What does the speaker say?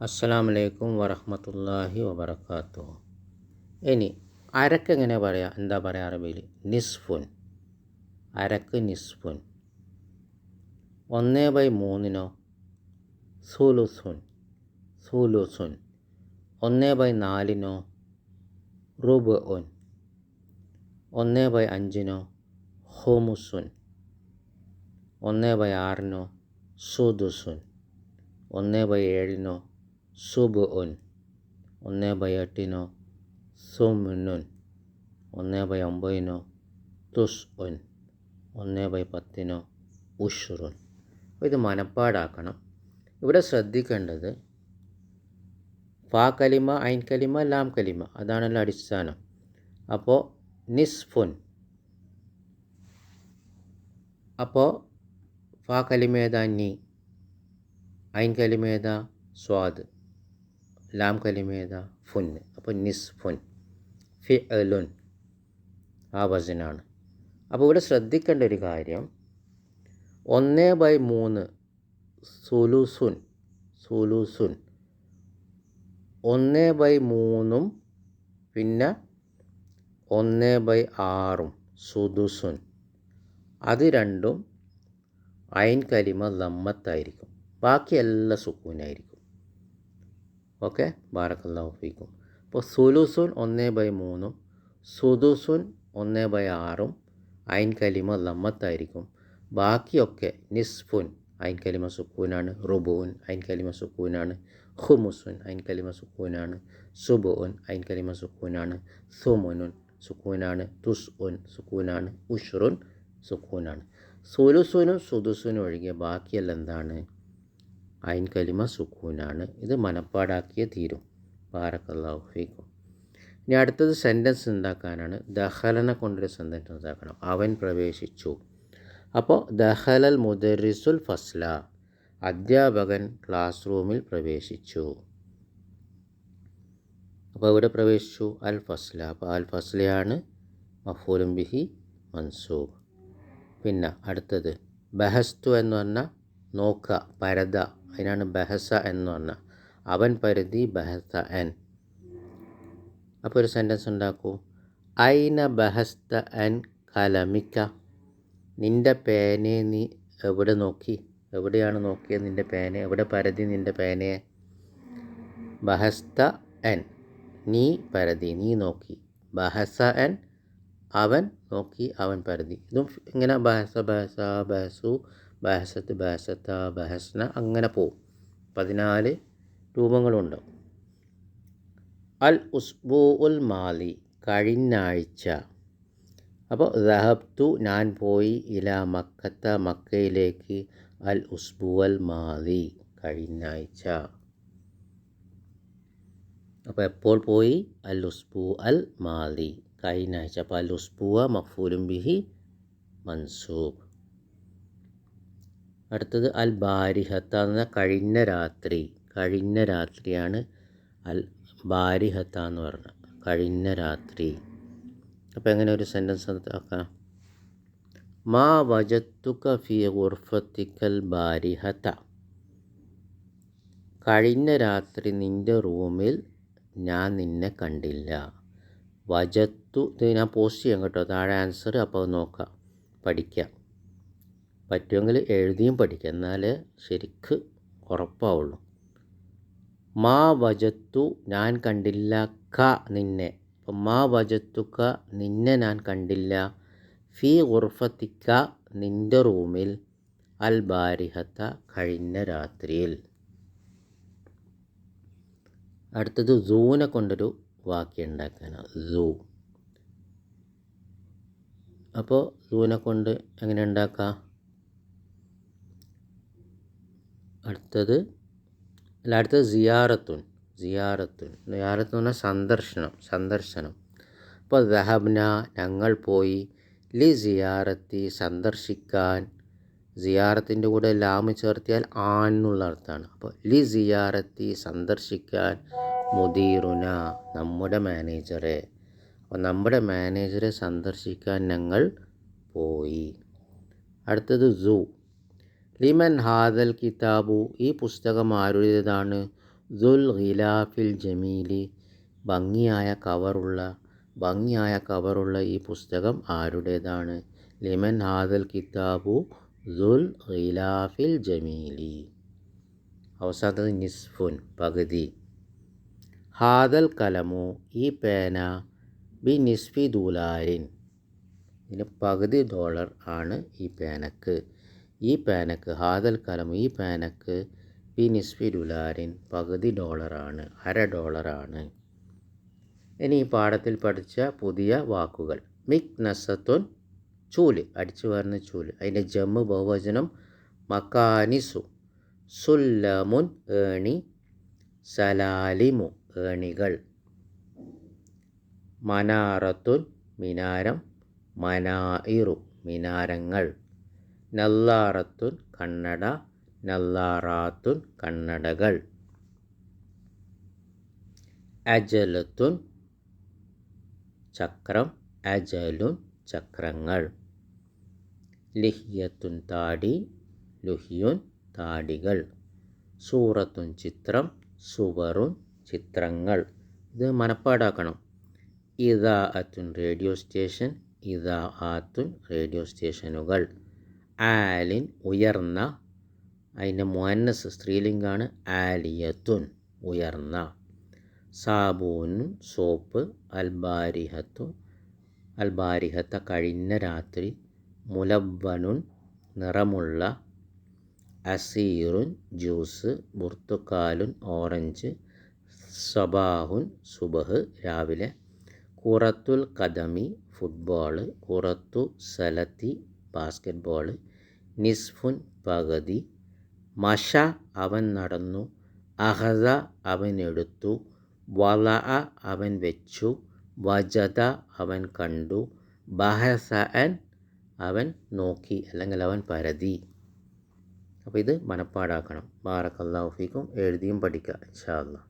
അസ്സലാമു അലൈക്കും വറഹ്മത്തുള്ളാഹി വബറകാത്തു ഇനി അരക്ക് എങ്ങനെ പറയാം? എന്താ പറയുക അറബിയിൽ? നിസ്ഫുൻ. അരക്ക് നിസ്ഫുൻ. ഒന്ന് ബൈ മൂന്നിനോ? സൂലുസുൻ. സൂലുസുൻ. ഒന്ന് ബൈ നാലിനോ? റുബ് ഉൻ ഒന്ന് ബൈ അഞ്ചിനോ? ഹോമുസുൻ. ഒന്ന് ബൈ ആറിനോ? സുദുസുൻ. ഒന്ന് ബൈ ഏഴിനോ? സുബ് ഉൻ ഒന്ന് ബൈ എട്ടിനോ സുമുനുൻ. ഒന്ന് ബൈ ഒമ്പതിനോ തുസ് ഉൻ ഒന്ന് ബൈ പത്തിനോ ഉഷുറുൻ. ഇത് മനപ്പാടാക്കണം. ഇവിടെ ശ്രദ്ധിക്കേണ്ടത് ഫാ കലിമ ഐൻ കലിമ ലാം കലിമ. അതാണല്ലോ അടിസ്ഥാനം. അപ്പോൾ നിസ്ഫുൻ. അപ്പോൾ ഫാ കലിമേതാ നീ. ഐൻ കലിമേതാ സ്വാദ്. ലാം കലിമ ഫുൻ അപ്പോൾ നിസ് ഫുൻ ഫി അലുൻ ആ വസനാണ് അപ്പോൾ ഇവിടെ ശ്രദ്ധിക്കേണ്ട ഒരു കാര്യം ഒന്ന് ബൈ മൂന്ന് സുലുസുൻ സുലുസുൻ ഒന്ന് ബൈ മൂന്നും പിന്നെ ഒന്ന് ബൈ ആറും സുദുസുൻ അത് രണ്ടും അയൻ കലിമ ലമ്മത്തായിരിക്കും ബാക്കിയെല്ലാം സുക്കൂനായിരിക്കും. ഓക്കെ? ബാറക്കല്ലാഹു ഫീക്കും അപ്പോൾ സുലുസുൻ ഒന്ന് ബൈ മൂന്നും സുദുസുൻ ഒന്ന് ബൈ ആറും ഐൻ കലിമ ലമ്മത്തായിരിക്കും ബാക്കിയൊക്കെ നിസ്ഫുൻ ഐൻ കലിമ സുക്കൂനാണ്. റുബുൻ ഐൻ കലിമ സുക്കൂനാണ്. ഹുമുസുൻ ഐൻ കലിമ സുക്കൂനാണ്. സുബുൻ ഐൻ കലിമ സുക്കൂനാണ്. സുമുനുൻ സുക്കൂനാണ്. തുസ് ഉൻ സുക്കൂനാണ്. ഉഷുറുൻ സുക്കൂനാണ്. സുലുസുനും സുദുസുനും ഒഴികെ ബാക്കിയെല്ലാം എന്താണ്? ഐൻ കലിമ സുക്കൂനാണ്. ഇത് മനപ്പാടാക്കിയ തീരും. ബാറക്കല്ലാഹു ഫീക്കും. ഇനി അടുത്തത് സെന്റൻസ് ഉണ്ടാക്കാനാണ്. ദഹലനെ കൊണ്ടൊരു സെന്റൻസ് ഉണ്ടാക്കണം. അവൻ പ്രവേശിച്ചു. അപ്പോൾ ദഹലൽ മുദരിസുൽ ഫസ്ല. അധ്യാപകൻ ക്ലാസ് റൂമിൽ പ്രവേശിച്ചു. അപ്പോൾ ഇവിടെ പ്രവേശിച്ചു? അൽ ഫസ്ല. അപ്പോൾ അൽ ഫസ്ലയാണ് മഫൂലും ബിഹി മൻസൂബ്. പിന്നെ അടുത്തത്. ബഹസ്തു എന്ന് പറഞ്ഞാൽ നോക്കുക പരത അതിനാണ് ബഹസ എന്ന് പറഞ്ഞാൽ അവൻ പരിധി ബഹസ എൻ. അപ്പോൾ ഒരു സെന്റൻസ് ഉണ്ടാക്കൂ. ഐന ബഹസ്ത എൻ കലമിക്ക? നിന്റെ പേനയെ നീ എവിടെ നോക്കി? എവിടെയാണ് നോക്കിയത് നിന്റെ പേന? എവിടെ പരതി നിന്റെ പേനയെ ബഹസ്ത എൻ. നീ പരതി നീ നോക്കി. ബഹസ എൻ. അവൻ നോക്കി അവൻ പരതി ഇതും ഇങ്ങനെ ബഹസ ബഹസ ബഹസു ബഹസത്ത് ബഹസത്ത ബഹസ്ന അങ്ങനെ പോവും. പതിനാല് രൂപങ്ങളുണ്ട്. അൽ ഉസ്ബു ഉൽ മാലി കഴിഞ്ഞാഴ്ച. അപ്പോൾ ദഹബ്തു ഞാൻ പോയി ഇല മക്കത്ത മക്കയിലേക്ക് അൽ ഉസ്ബു അൽ മാലി കഴിഞ്ഞാഴ്ച. അപ്പോൾ എപ്പോൾ പോയി? അൽ ഉസ്ബു അൽ മാലി കഴിഞ്ഞാഴ്ച. അപ്പോൾ അൽ ഉസ്ബുവ മഫൂലും ബിഹി മൻസൂബ്. അടുത്തത് അൽ ബാരിഹത്ത എന്ന കഴിഞ്ഞ രാത്രി. കഴിഞ്ഞ രാത്രിയാണ് അൽ ബാരിഹത്ത എന്ന് പറഞ്ഞത് കഴിഞ്ഞ രാത്രി. അപ്പോൾ എങ്ങനെ ഒരു സെന്റൻസ് ആക്കാം? മാ വജത്തുക ഫി ഉർഫത്തിക്കൽ ബാരിഹത്ത. കഴിഞ്ഞ രാത്രി നിന്റെ റൂമിൽ ഞാൻ നിന്നെ കണ്ടില്ല. വജത്തു ഞാൻ പോസ്റ്റ് ചെയ്യാം കേട്ടോ. താഴെ ആൻസർ അപ്പോൾ നോക്കാം. പഠിക്കാം. പറ്റുമെങ്കിൽ എഴുതിയും പഠിക്കുക എന്നാലേ ശരിക്ക് ഉറപ്പാവുള്ളൂ. മാ വജത്തു ഞാൻ കണ്ടില്ല ക നിന്നെ. അപ്പം മാ വജത്തുക്ക നിന്നെ ഞാൻ കണ്ടില്ല. ഫി ഉർഫത്തിക്ക നിന്റെ റൂമിൽ. അൽ ബാരിഹത്ത കഴിഞ്ഞ രാത്രിയിൽ. അടുത്തത് സൂവിനെ കൊണ്ടൊരു വാക്യം ഉണ്ടാക്കാനാണ് സൂ. അപ്പോൾ സൂവിനെ കൊണ്ട് എങ്ങനെ ഉണ്ടാക്കാം? അടുത്തത് അല്ല അടുത്തത് സിയാറത്തുൻ സിയാറത്തുൻ. സിയാറത്ത് എന്ന് പറഞ്ഞാൽ സന്ദർശനം സന്ദർശനം. അപ്പോൾ ദഹബ്ന ഞങ്ങൾ പോയി ലി സിയാറത്തി സന്ദർശിക്കാൻ സിയാറത്തിന്റെ കൂടെ ലാമ് ചേർത്തിയാൽ ആൻ എന്നുള്ള അർത്ഥമാണ്. അപ്പോൾ ലി സിയാറത്തി സന്ദർശിക്കാൻ മുദീറുന നമ്മുടെ മാനേജറെ. അപ്പോൾ നമ്മുടെ മാനേജറെ സന്ദർശിക്കാൻ ഞങ്ങൾ പോയി. അടുത്തത് സൂ ലിമൻ ഹാദൽ കിതാബു? ഈ പുസ്തകം ആരുടേതാണ്? ദുൽ ഖിലാഫിൽ ജമീലി. ഭംഗിയായ കവറുള്ള ഭംഗിയായ കവറുള്ള ഈ പുസ്തകം ആരുടേതാണ്? ലിമൻ ഹാദൽ കിതാബു ദുൽ ഖിലാഫിൽ ജമീലി. അവസാനത്തത് നിസ്ഫുൻ പകുതി. ഹാദൽ കലമു ഈ പേന ബി നിസ്ഫി ദൂലാരിൻ ഇതിന് പകുതി ഡോളർ ആണ് ഈ പേനക്ക്. ഈ പാനക്ക് ഹാദൽ കലമു ഈ പാനക്ക് പി നിസ്ഫി ഡുലാരിൻ പകുതി ഡോളറാണ് അര ഡോളറാണ്. ഇനി ഈ പാഠത്തിൽ പഠിച്ച പുതിയ വാക്കുകൾ. മിക് നസത്തുൻ ചൂൽ അടിച്ചു വരുന്ന ചൂൽ. അതിന്റെ ജമ്മ് ബഹുവചനം മക്കാനിസു സുല്ലമുൻ ഏണി സലാലിമു ഏണികൾ. മനാറത്തുൻ മിനാരം മനായിറു മിനാരങ്ങൾ. നല്ലാറത്തുൻ കണ്ണട നല്ലാറാത്തുൻ കണ്ണടകൾ. അജലത്തുൻ ചക്രം അജലും ചക്രങ്ങൾ. ലിഹ്യത്തുൻ താടി ലുഹിയുൻ താടികൾ. സൂറത്തുൻ ചിത്രം സുവറുൻ ചിത്രങ്ങൾ. ഇത് മനപ്പാടാക്കണം. ഇതാ അത്തുൻ റേഡിയോ സ്റ്റേഷൻ ഇതാ ആത്തുൻ റേഡിയോ സ്റ്റേഷനുകൾ. ആലിൻ ഉയർന്ന അതിന്റെ മുഹന്നസ് സ്ത്രീലിംഗാണ് ആലിയത്തുൻ ഉയർന്ന. സാബൂനും സോപ്പ് അൽബാരിഹത്തു അൽബാരിഹത്ത കഴിഞ്ഞ രാത്രി മുലബ്ബനുൻ നിറമുള്ള അസീറുൻ ജ്യൂസ് ബുർത്തുക്കാലുൻ ഓറഞ്ച് സബാഹുൻ സുബഹ് രാവിലെ. കുറത്തുൽ കദമി ഫുട്ബോൾ കുറത്തു സലത്തി ബാസ്കറ്റ്ബോൾ നിസ്ഫുൻ പകുതി. മഷ അവൻ നടന്നു. അഹദ അവൻ എടുത്തു. വള അവൻ വെച്ചു. വജത അവൻ കണ്ടു. ബഹസൻ അവൻ നോക്കി. അല്ലെങ്കിൽ അവൻ പരതി. അപ്പോൾ ഇത് മനപ്പാടാക്കണം. ബാറക്കല്ലാഫിക്കും എഴുതിയും പഠിക്കുക ഇൻഷാ